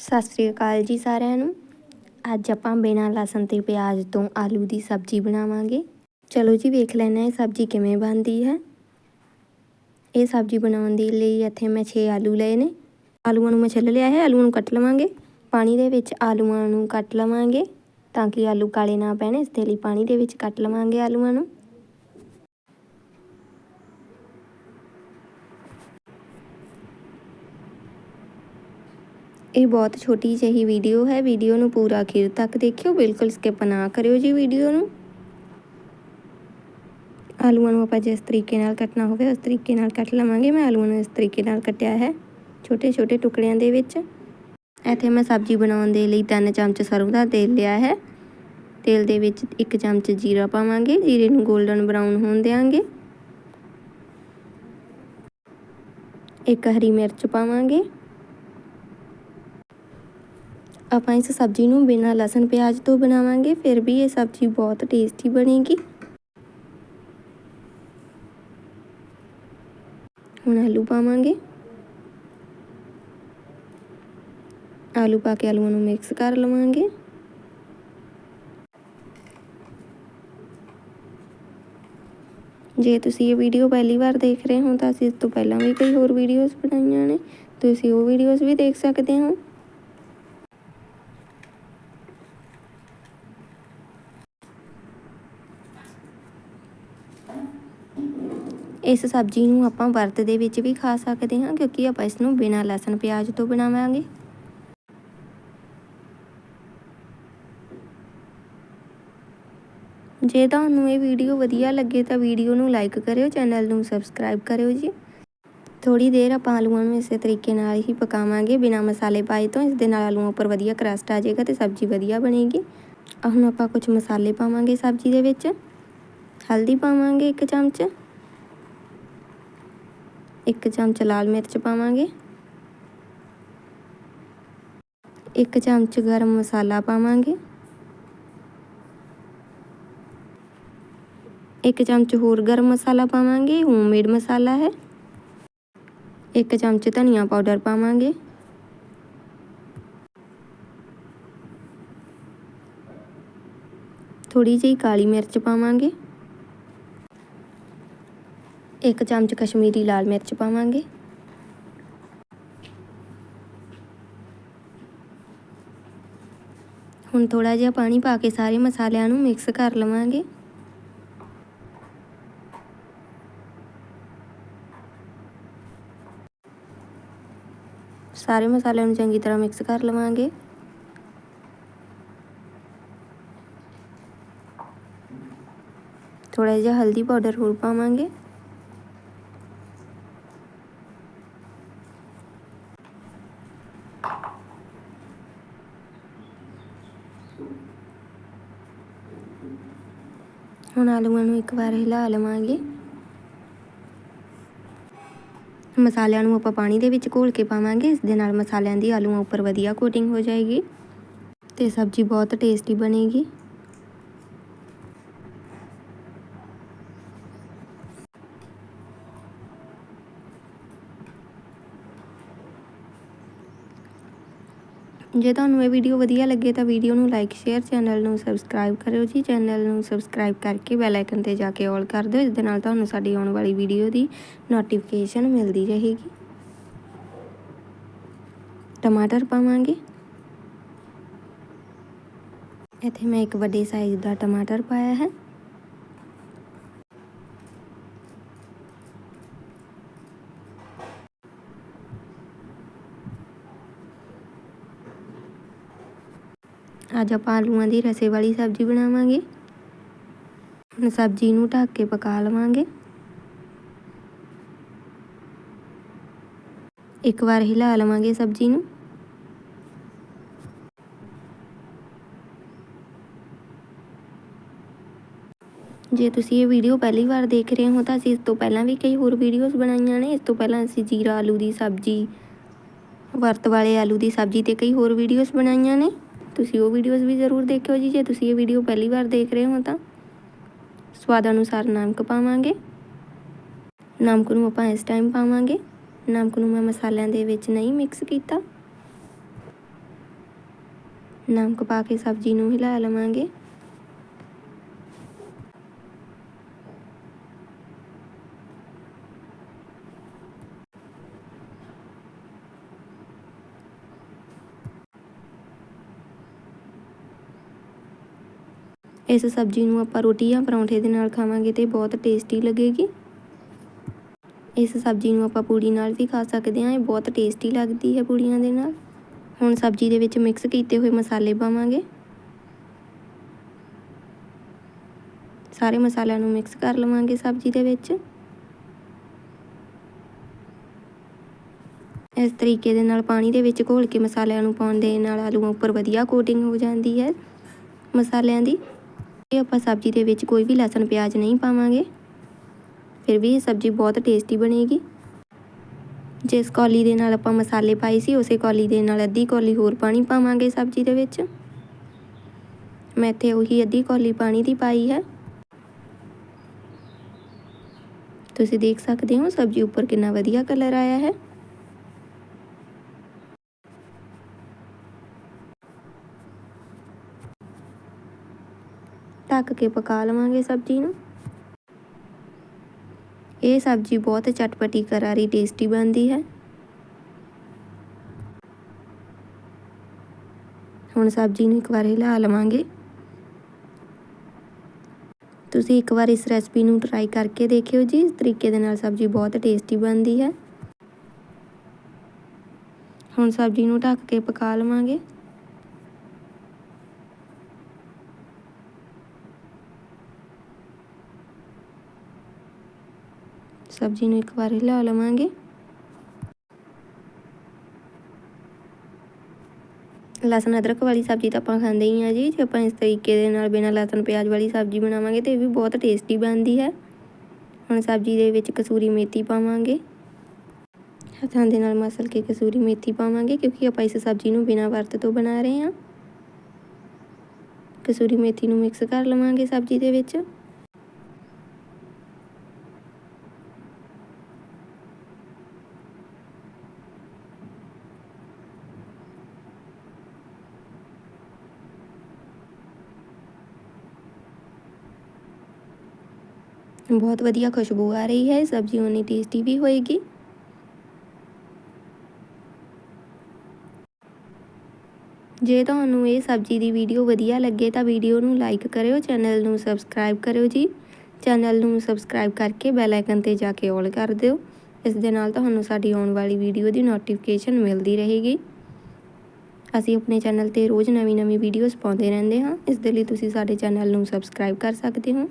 ਸਤਿ ਸ੍ਰੀ ਅਕਾਲ ਜੀ ਸਾਰਿਆਂ ਨੂੰ। ਅੱਜ ਆਪਾਂ ਬਿਨਾਂ ਲਸਣ ਤੇ ਪਿਆਜ਼ ਤੋਂ ਆਲੂ ਦੀ ਸਬਜ਼ੀ ਬਣਾਵਾਂਗੇ। ਚਲੋ ਜੀ ਵੇਖ ਲੈਣਾ ਇਹ ਸਬਜ਼ੀ ਕਿਵੇਂ ਬਣਦੀ ਹੈ। ਇਹ ਸਬਜ਼ੀ ਬਣਾਉਣ ਦੇ ਲਈ ਇੱਥੇ ਮੈਂ 6 ਆਲੂ ਲਏ ਨੇ। ਆਲੂਆਂ ਨੂੰ ਮੈਂ ਛਿੱਲ ਲਿਆ ਹੈ, ਆਲੂਆਂ ਨੂੰ ਕੱਟ ਲਵਾਂਗੇ। ਪਾਣੀ ਦੇ ਵਿੱਚ ਆਲੂਆਂ ਨੂੰ ਕੱਟ ਲਵਾਂਗੇ ਤਾਂ ਕਿ ਆਲੂ ਕਾਲੇ ਨਾ ਪੈਣ, ਇਸ ਦੇ ਲਈ ਪਾਣੀ ਦੇ ਵਿੱਚ ਕੱਟ ਲਵਾਂਗੇ ਆਲੂਆਂ ਨੂੰ। ਇਹ ਬਹੁਤ ਛੋਟੀ ਜਿਹੀ ਵੀਡੀਓ ਹੈ। ਵੀਡੀਓ ਨੂੰ ਪੂਰਾ ਅਖੀਰ ਤੱਕ ਦੇਖਿਓ। ਬਿਲਕੁਲ ਸਕਿਪ ਨਾ ਕਰਿਓ ਜੀ ਵੀਡੀਓ ਨੂੰ। ਆਲੂਆਂ ਨੂੰ ਆਪਾਂ ਜਿਸ ਤਰੀਕੇ ਨਾਲ ਕੱਟਣਾ ਹੋਵੇ, ਉਸ ਤਰੀਕੇ ਨਾਲ ਕੱਟ ਲਵਾਂਗੇ। ਮੈਂ ਆਲੂਆਂ ਨੂੰ ਇਸ ਤਰੀਕੇ ਨਾਲ ਕੱਟਿਆ ਹੈ, ਛੋਟੇ ਛੋਟੇ ਟੁਕੜਿਆਂ ਦੇ ਵਿੱਚ। ਇੱਥੇ ਮੈਂ ਸਬਜ਼ੀ ਬਣਾਉਣ ਦੇ ਲਈ 3 ਚਮਚ ਸਰੋਂ ਦਾ ਤੇਲ ਲਿਆ ਹੈ। ਤੇਲ ਦੇ ਵਿੱਚ 1 ਚਮਚ ਜੀਰਾ ਪਾਵਾਂਗੇ। ਜੀਰੇ ਨੂੰ 골ਡਨ ਬਰਾਊਨ ਹੋਣ ਦੇਵਾਂਗੇ ਇੱਕ ਹਰੀ ਮਿਰਚ ਪਾਵਾਂਗੇ। ਆਪਾਂ ਇਸ ਸਬਜ਼ੀ ਨੂੰ ਬਿਨਾਂ ਲਸਣ, ਪਿਆਜ਼ ਤੋਂ ਬਣਾਵਾਂਗੇ, ਫਿਰ ਵੀ ਇਹ ਸਬਜ਼ੀ ਬਹੁਤ ਟੇਸਟੀ ਬਣੇਗੀ। ਹੁਣ ਆਲੂ ਪਾਵਾਂਗੇ। ਆਲੂ ਪਾ ਕੇ ਆਲੂਆਂ ਨੂੰ ਮਿਕਸ ਕਰ ਲਵਾਂਗੇ। ਜੇ ਤੁਸੀਂ ਇਹ ਵੀਡੀਓ ਪਹਿਲੀ ਵਾਰ ਦੇਖ ਰਹੇ ਹੋ, ਤਾਂ ਅਸੀਂ ਇਸ ਤੋਂ ਪਹਿਲਾਂ ਵੀ ਕਈ ਹੋਰ ਵੀਡੀਓਜ਼ ਬਣਾਈਆਂ ਨੇ। ਤੁਸੀਂ ਉਹ ਵੀਡੀਓਜ਼ ਵੀ ਦੇਖ ਸਕਦੇ ਹੋ। ਇਸ ਸਬਜ਼ੀ ਨੂੰ ਆਪਾਂ ਵਰਤ ਦੇ ਵਿੱਚ ਵੀ ਖਾ ਸਕਦੇ ਹਾਂ, ਕਿਉਂਕਿ ਆਪਾਂ ਇਸ ਨੂੰ ਬਿਨਾਂ ਲਸਣ, ਪਿਆਜ਼ ਤੋਂ ਬਣਾਵਾਂਗੇ। ਜੇ ਤੁਹਾਨੂੰ ਇਹ ਵੀਡੀਓ ਵਧੀਆ ਲੱਗੇ ਤਾਂ ਵੀਡੀਓ ਨੂੰ ਲਾਈਕ ਕਰਿਓ, ਚੈਨਲ ਨੂੰ ਸਬਸਕ੍ਰਾਈਬ ਕਰਿਓ ਜੀ। ਥੋੜੀ ਦੇਰ ਆਪਾਂ ਆਲੂਆਂ ਨੂੰ ਇਸੇ ਤਰੀਕੇ ਨਾਲ ਹੀ ਪਕਾਵਾਂਗੇ, ਬਿਨਾਂ ਮਸਾਲੇ ਪਾਏ ਤੋਂ। ਇਸ ਦੇ ਨਾਲ ਆਲੂਆਂ ਉੱਪਰ ਵਧੀਆ ਕਰਸਟ ਆ ਜਾਏਗਾ ਤੇ ਸਬਜ਼ੀ ਵਧੀਆ ਬਣੇਗੀ। ਹੁਣ ਆਪਾਂ ਕੁਝ ਮਸਾਲੇ ਪਾਵਾਂਗੇ ਸਬਜ਼ੀ ਦੇ ਵਿੱਚ। ਹਲਦੀ ਪਾਵਾਂਗੇ 1 ਚਮਚ। ਇੱਕ ਚਮਚ ਲਾਲ ਮਿਰਚ ਪਾਵਾਂਗੇ ਇੱਕ ਚਮਚ ਗਰਮ ਮਸਾਲਾ ਪਾਵਾਂਗੇ ਇੱਕ ਚਮਚ ਹੋਰ ਗਰਮ ਮਸਾਲਾ ਪਾਵਾਂਗੇ ਹੋਮਮੇਡ ਮਸਾਲਾ ਹੈ ਇੱਕ ਚਮਚ ਧਨੀਆ ਪਾਊਡਰ ਪਾਵਾਂਗੇ ਥੋੜੀ ਜਿਹੀ ਕਾਲੀ ਮਿਰਚ ਪਾਵਾਂਗੇ ਇੱਕ ਚਮਚ ਕਸ਼ਮੀਰੀ ਲਾਲ ਮਿਰਚ ਪਾਵਾਂਗੇ। ਹੁਣ ਥੋੜਾ ਜਿਹਾ ਪਾਣੀ ਪਾ ਕੇ ਸਾਰੇ ਮਸਾਲਿਆਂ ਨੂੰ ਮਿਕਸ ਕਰ ਲਵਾਂਗੇ। ਸਾਰੇ ਮਸਾਲਿਆਂ ਨੂੰ ਚੰਗੀ ਤਰ੍ਹਾਂ ਮਿਕਸ ਕਰ ਲਵਾਂਗੇ। ਥੋੜਾ ਜਿਹਾ ਹਲਦੀ ਪਾਊਡਰ ਹੋਰ ਪਾਵਾਂਗੇ। ਹੁਣ ਆਲੂਆਂ ਨੂੰ ਇੱਕ ਵਾਰ ਹਿਲਾ ਲਵਾਂਗੇ। ਮਸਾਲਿਆਂ ਨੂੰ ਆਪਾਂ ਪਾਣੀ ਦੇ ਵਿੱਚ ਘੋਲ ਕੇ ਪਾਵਾਂਗੇ। ਇਸ ਦੇ ਨਾਲ ਮਸਾਲਿਆਂ ਦੀ ਆਲੂਆਂ ਉੱਪਰ ਵਧੀਆ ਕੋਟਿੰਗ ਹੋ ਜਾਏਗੀ ਤੇ ਸਬਜ਼ੀ ਬਹੁਤ ਟੇਸਟੀ ਬਣੇਗੀ। ਜੇ ਤੁਹਾਨੂੰ ਇਹ ਵੀਡੀਓ ਵਧੀਆ ਲੱਗੇ ਤਾਂ ਵੀਡੀਓ ਨੂੰ ਲਾਈਕ ਸ਼ੇਅਰ ਚੈਨਲ ਨੂੰ ਸਬਸਕ੍ਰਾਈਬ ਕਰਿਓ ਜੀ। ਚੈਨਲ ਨੂੰ ਸਬਸਕ੍ਰਾਈਬ ਕਰਕੇ ਬੈਲ ਆਈਕਨ ਤੇ ਜਾ ਕੇ ਆਲ ਕਰ ਦਿਓ। ਇਸ ਦੇ ਨਾਲ ਤੁਹਾਨੂੰ ਸਾਡੀ ਆਉਣ ਵਾਲੀ ਵੀਡੀਓ ਦੀ ਨੋਟੀਫਿਕੇਸ਼ਨ ਮਿਲਦੀ ਰਹੇਗੀ। ਟਮਾਟਰ ਪਾਵਾਂਗੇ। ਇੱਥੇ ਮੈਂ ਇੱਕ ਵੱਡੇ ਸਾਈਜ਼ ਦਾ ਟਮਾਟਰ ਪਾਇਆ ਹੈ। ਅੱਜ ਆਪਾਂ ਆਲੂਆਂ ਦੀ ਰਸੇ ਵਾਲੀ ਸਬਜ਼ੀ ਬਣਾਵਾਂਗੇ। ਹੁਣ ਸਬਜ਼ੀ ਨੂੰ ਢੱਕ ਕੇ ਪਕਾ ਲਵਾਂਗੇ। ਇੱਕ ਵਾਰ ਹਿਲਾ ਲਵਾਂਗੇ ਸਬਜ਼ੀ ਨੂੰ। ਜੇ ਤੁਸੀਂ ਇਹ ਵੀਡੀਓ ਪਹਿਲੀ ਵਾਰ ਦੇਖ ਰਹੇ ਹੋ ਤਾਂ ਅਸੀਂ ਇਸ ਤੋਂ ਪਹਿਲਾਂ ਵੀ ਕਈ ਹੋਰ ਵੀਡੀਓਜ਼ ਬਣਾਈਆਂ ਨੇ। ਇਸ ਤੋਂ ਪਹਿਲਾਂ ਅਸੀਂ ਜੀਰਾ ਆਲੂ ਦੀ ਸਬਜ਼ੀ, ਵਰਤ ਵਾਲੇ ਆਲੂ ਦੀ ਸਬਜ਼ੀ ਤੇ ਕਈ ਹੋਰ ਵੀਡੀਓਜ਼ ਬਣਾਈਆਂ ਨੇ। ਤੁਸੀਂ ਉਹ ਵੀਡੀਓਜ਼ ਵੀ ਜ਼ਰੂਰ ਦੇਖਿਓ ਜੀ, ਜੇ ਤੁਸੀਂ ਇਹ ਵੀਡੀਓ ਪਹਿਲੀ ਵਾਰ ਦੇਖ ਰਹੇ ਹੋ ਤਾਂ ਸਵਾਦ ਅਨੁਸਾਰ ਨਮਕ ਪਾਵਾਂਗੇ। ਨਮਕ ਨੂੰ ਆਪਾਂ ਇਸ ਟਾਈਮ ਪਾਵਾਂਗੇ। ਨਮਕ ਨੂੰ ਮੈਂ ਮਸਾਲਿਆਂ ਦੇ ਵਿੱਚ ਨਹੀਂ ਮਿਕਸ ਕੀਤਾ। ਨਮਕ ਪਾ ਕੇ ਸਬਜ਼ੀ ਨੂੰ ਹਿਲਾ ਲਵਾਂਗੇ। ਇਸ ਸਬਜ਼ੀ ਨੂੰ ਆਪਾਂ ਰੋਟੀ ਜਾਂ ਪਰੌਂਠੇ ਦੇ ਨਾਲ ਖਾਵਾਂਗੇ ਤੇ ਬਹੁਤ ਟੇਸਟੀ ਲੱਗੇਗੀ। ਇਸ ਸਬਜ਼ੀ ਨੂੰ ਆਪਾਂ ਪੂੜੀ ਨਾਲ ਵੀ ਖਾ ਸਕਦੇ ਹਾਂ, ਇਹ ਬਹੁਤ ਟੇਸਟੀ ਲੱਗਦੀ ਹੈ ਪੂੜੀਆਂ ਦੇ ਨਾਲ। ਹੁਣ ਸਬਜ਼ੀ ਦੇ ਵਿੱਚ ਮਿਕਸ ਕੀਤੇ ਹੋਏ ਮਸਾਲੇ ਪਾਵਾਂਗੇ। ਸਾਰੇ ਮਸਾਲਿਆਂ ਨੂੰ ਮਿਕਸ ਕਰ ਲਵਾਂਗੇ ਸਬਜ਼ੀ ਦੇ ਵਿੱਚ। ਇਸ ਤਰੀਕੇ ਦੇ ਨਾਲ ਪਾਣੀ ਦੇ ਵਿੱਚ ਘੋਲ ਕੇ ਮਸਾਲਿਆਂ ਨੂੰ ਪਾਉਣ ਦੇ ਨਾਲ ਆਲੂਆਂ ਉੱਪਰ ਵਧੀਆ ਕੋਟਿੰਗ ਹੋ ਜਾਂਦੀ ਹੈ। ਮਸਾਲਿਆਂ ਦੀ ਆਪਾਂ ਸਬਜ਼ੀ ਦੇ ਵਿੱਚ ਕੋਈ ਵੀ ਲਸਣ, ਪਿਆਜ਼ ਨਹੀਂ ਪਾਵਾਂਗੇ, ਫਿਰ ਵੀ ਇਹ ਸਬਜ਼ੀ ਬਹੁਤ ਟੇਸਟੀ ਬਣੇਗੀ। ਜਿਸ ਕੌਲੀ ਦੇ ਨਾਲ ਆਪਾਂ ਮਸਾਲੇ ਪਾਏ ਸੀ, ਉਸੇ ਕੌਲੀ ਦੇ ਨਾਲ ਅੱਧੀ ਕੌਲੀ ਹੋਰ ਪਾਣੀ ਪਾਵਾਂਗੇ ਸਬਜ਼ੀ ਦੇ ਵਿੱਚ। ਮੈਂ ਇੱਥੇ ਉਹੀ ਅੱਧੀ ਕੌਲੀ ਪਾਣੀ ਦੀ ਪਾਈ ਹੈ। ਤੁਸੀਂ ਦੇਖ ਸਕਦੇ ਹੋ ਸਬਜ਼ੀ ਉੱਪਰ ਕਿੰਨਾ ਵਧੀਆ ਕਲਰ ਆਇਆ ਹੈ। ਢੱਕ ਕੇ ਪਕਾ ਲਵਾਂਗੇ ਸਬਜ਼ੀ ਨੂੰ। ਇਹ ਸਬਜ਼ੀ ਬਹੁਤ ਚਟਪਟੀ, ਕਰਾਰੀ, ਟੇਸਟੀ ਬਣਦੀ ਹੈ। ਹੁਣ ਸਬਜ਼ੀ ਨੂੰ ਇੱਕ ਵਾਰ ਹਿਲਾ ਲਵਾਂਗੇ। ਤੁਸੀਂ ਇੱਕ ਵਾਰ ਇਸ ਰੈਸਪੀ ਨੂੰ ਟਰਾਈ ਕਰਕੇ ਦੇਖਿਓ ਜੀ। ਇਸ ਤਰੀਕੇ ਦੇ ਨਾਲ ਸਬਜ਼ੀ ਬਹੁਤ ਟੇਸਟੀ ਬਣਦੀ ਹੈ। ਹੁਣ ਸਬਜ਼ੀ ਨੂੰ ਢੱਕ ਕੇ ਪਕਾ ਲਵਾਂਗੇ। ਸਬਜ਼ੀ ਨੂੰ ਇੱਕ ਵਾਰ ਹਿਲਾ ਲਵਾਂਗੇ। ਲਸਣ ਅਦਰਕ ਵਾਲੀ ਸਬਜ਼ੀ ਤਾਂ ਆਪਾਂ ਖਾਂਦੇ ਹੀ ਆ ਜੀ। ਜੇ ਆਪਾਂ ਇਸ ਤਰੀਕੇ ਦੇ ਨਾਲ ਬਿਨਾਂ ਲਸਣ, ਪਿਆਜ਼ ਵਾਲੀ ਸਬਜ਼ੀ ਬਣਾਵਾਂਗੇ ਤੇ ਇਹ ਵੀ ਬਹੁਤ ਟੇਸਟੀ ਬਣਦੀ ਹੈ। ਹੁਣ ਸਬਜ਼ੀ ਦੇ ਵਿੱਚ ਕਸੂਰੀ ਮੇਥੀ ਪਾਵਾਂਗੇ। ਹੱਥਾਂ ਦੇ ਨਾਲ ਮਸਲ ਕੇ ਕਸੂਰੀ ਮੇਥੀ ਪਾਵਾਂਗੇ ਕਿਉਂਕਿ ਆਪਾਂ ਇਸ ਸਬਜ਼ੀ ਨੂੰ ਬਿਨਾਂ ਵਰਤ ਤੋਂ ਬਣਾ ਰਹੇ ਹਾਂ। ਕਸੂਰੀ ਮੇਥੀ ਨੂੰ ਮਿਕਸ ਕਰ ਲਵਾਂਗੇ ਸਬਜ਼ੀ ਦੇ ਵਿੱਚ। ਬਹੁਤ ਵਧੀਆ ਖੁਸ਼ਬੂ ਆ ਰਹੀ ਹੈ, ਸਬਜ਼ੀ ਉਨੀ ਟੇਸਟੀ ਵੀ ਹੋਏਗੀ। ਜੇ ਤੁਹਾਨੂੰ ਇਹ ਸਬਜ਼ੀ ਦੀ ਵੀਡੀਓ ਵਧੀਆ ਲੱਗੇ ਤਾਂ ਵੀਡੀਓ ਨੂੰ ਲਾਈਕ ਕਰਿਓ, ਚੈਨਲ ਨੂੰ ਸਬਸਕ੍ਰਾਈਬ ਕਰਿਓ ਜੀ। ਚੈਨਲ ਨੂੰ ਸਬਸਕ੍ਰਾਈਬ ਕਰਕੇ ਬੈਲ ਆਈਕਨ ਤੇ ਜਾ ਕੇ ਔਲ ਕਰ ਦਿਓ। ਇਸ ਦੇ ਨਾਲ ਤੁਹਾਨੂੰ ਸਾਡੀ ਆਉਣ ਵਾਲੀ ਵੀਡੀਓ ਦੀ ਨੋਟੀਫਿਕੇਸ਼ਨ ਮਿਲਦੀ ਰਹੇਗੀ। ਅਸੀਂ ਆਪਣੇ ਚੈਨਲ ਤੇ ਰੋਜ਼ ਨਵੀਂ-ਨਵੀਂ ਵੀਡੀਓਜ਼ ਪਾਉਂਦੇ ਰਹਿੰਦੇ ਹਾਂ। ਇਸ ਦੇ ਲਈ ਤੁਸੀਂ ਸਾਡੇ ਚੈਨਲ ਨੂੰ ਸਬਸਕ੍ਰਾਈਬ ਕਰ ਸਕਦੇ ਹੋ।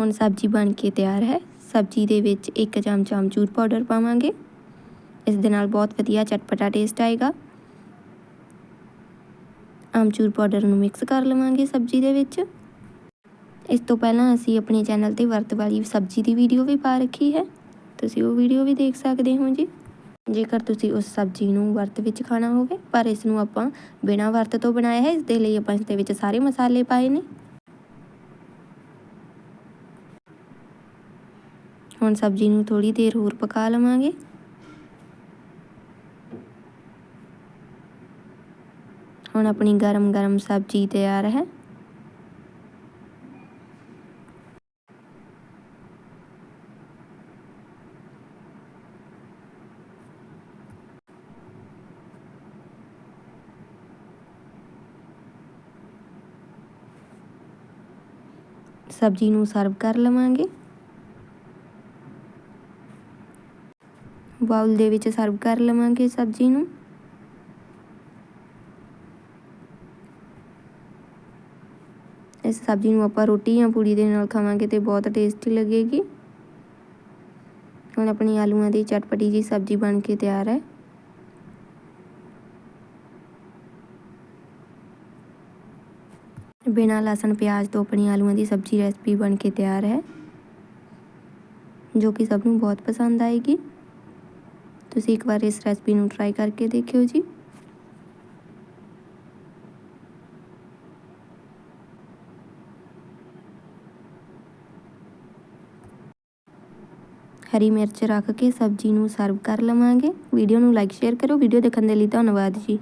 ਹੁਣ ਸਬਜ਼ੀ ਬਣ ਕੇ ਤਿਆਰ ਹੈ। ਸਬਜ਼ੀ ਦੇ ਵਿੱਚ ਇੱਕ ਚਮਚ ਆਮਚੂਰ ਪਾਊਡਰ ਪਾਵਾਂਗੇ। ਇਸ ਦੇ ਨਾਲ ਬਹੁਤ ਵਧੀਆ ਚਟਪਟਾ ਟੇਸਟ ਆਏਗਾ। ਆਮਚੂਰ ਪਾਊਡਰ ਨੂੰ ਮਿਕਸ ਕਰ ਲਵਾਂਗੇ ਸਬਜ਼ੀ ਦੇ ਵਿੱਚ। ਇਸ ਤੋਂ ਪਹਿਲਾਂ ਅਸੀਂ ਆਪਣੇ ਚੈਨਲ ਤੇ ਵਰਤ ਵਾਲੀ ਸਬਜ਼ੀ ਦੀ ਵੀਡੀਓ ਵੀ ਪਾ ਰੱਖੀ ਹੈ। ਤੁਸੀਂ ਉਹ ਵੀਡੀਓ ਵੀ ਦੇਖ ਸਕਦੇ ਹੋ ਜੀ। ਜੇਕਰ ਤੁਸੀਂ ਉਸ ਸਬਜ਼ੀ ਨੂੰ ਵਰਤ ਵਿੱਚ ਖਾਣਾ ਹੋਵੇ, ਪਰ ਇਸ ਨੂੰ ਆਪਾਂ ਬਿਨਾਂ ਵਰਤ ਤੋਂ ਬਣਾਇਆ ਹੈ, ਇਸ ਦੇ ਲਈ ਆਪਾਂ ਇਸ ਦੇ ਵਿੱਚ ਸਾਰੇ ਮਸਾਲੇ ਪਾਏ ਨੇ। ਹੁਣ ਸਬਜ਼ੀ ਨੂੰ ਥੋੜੀ ਦੇਰ ਹੋਰ ਪਕਾ ਲਵਾਂਗੇ। ਹੁਣ ਆਪਣੀ ਗਰਮ-ਗਰਮ ਸਬਜ਼ੀ ਤਿਆਰ ਹੈ। ਸਬਜ਼ੀ ਨੂੰ ਸਰਵ ਕਰ ਲਵਾਂਗੇ। ਬਾਉਲ ਦੇ ਵਿੱਚ ਸਰਵ ਕਰ ਲਵਾਂਗੇ ਸਬਜ਼ੀ ਨੂੰ। ਇਸ ਸਬਜ਼ੀ ਨੂੰ ਆਪਾਂ ਰੋਟੀ ਜਾਂ ਪੂੜੀ ਦੇ ਨਾਲ ਖਾਵਾਂਗੇ ਤੇ ਬਹੁਤ ਟੇਸਟੀ ਲੱਗੇਗੀ। ਹੁਣ ਆਪਣੀ ਆਲੂਆਂ ਦੀ ਚਟਪਟੀ ਜੀ ਸਬਜ਼ੀ ਬਣ ਕੇ ਤਿਆਰ ਹੈ। ਬਿਨਾਂ ਲਸਣ, ਪਿਆਜ਼ ਤੋਂ ਆਪਣੀ ਆਲੂਆਂ ਦੀ ਸਬਜ਼ੀ ਰੈਸਪੀ ਬਣ ਕੇ ਤਿਆਰ ਹੈ, ਜੋ ਕਿ ਸਭ ਨੂੰ ਬਹੁਤ ਪਸੰਦ ਆਏਗੀ। ਤੁਸੀਂ ਇੱਕ ਵਾਰ ਇਸ ਰੈਸਪੀ ਨੂੰ ਟਰਾਈ ਕਰਕੇ ਦੇਖਿਓ ਜੀ। ਹਰੀ ਮਿਰਚ ਰੱਖ ਕੇ ਸਬਜ਼ੀ ਨੂੰ ਸਰਵ ਕਰ ਲਵਾਂਗੇ। ਵੀਡੀਓ ਨੂੰ ਲਾਈਕ ਸ਼ੇਅਰ ਕਰੋ ਵੀਡੀਓ ਦੇਖਣ ਦੇ ਲਈ ਧੰਨਵਾਦ ਜੀ।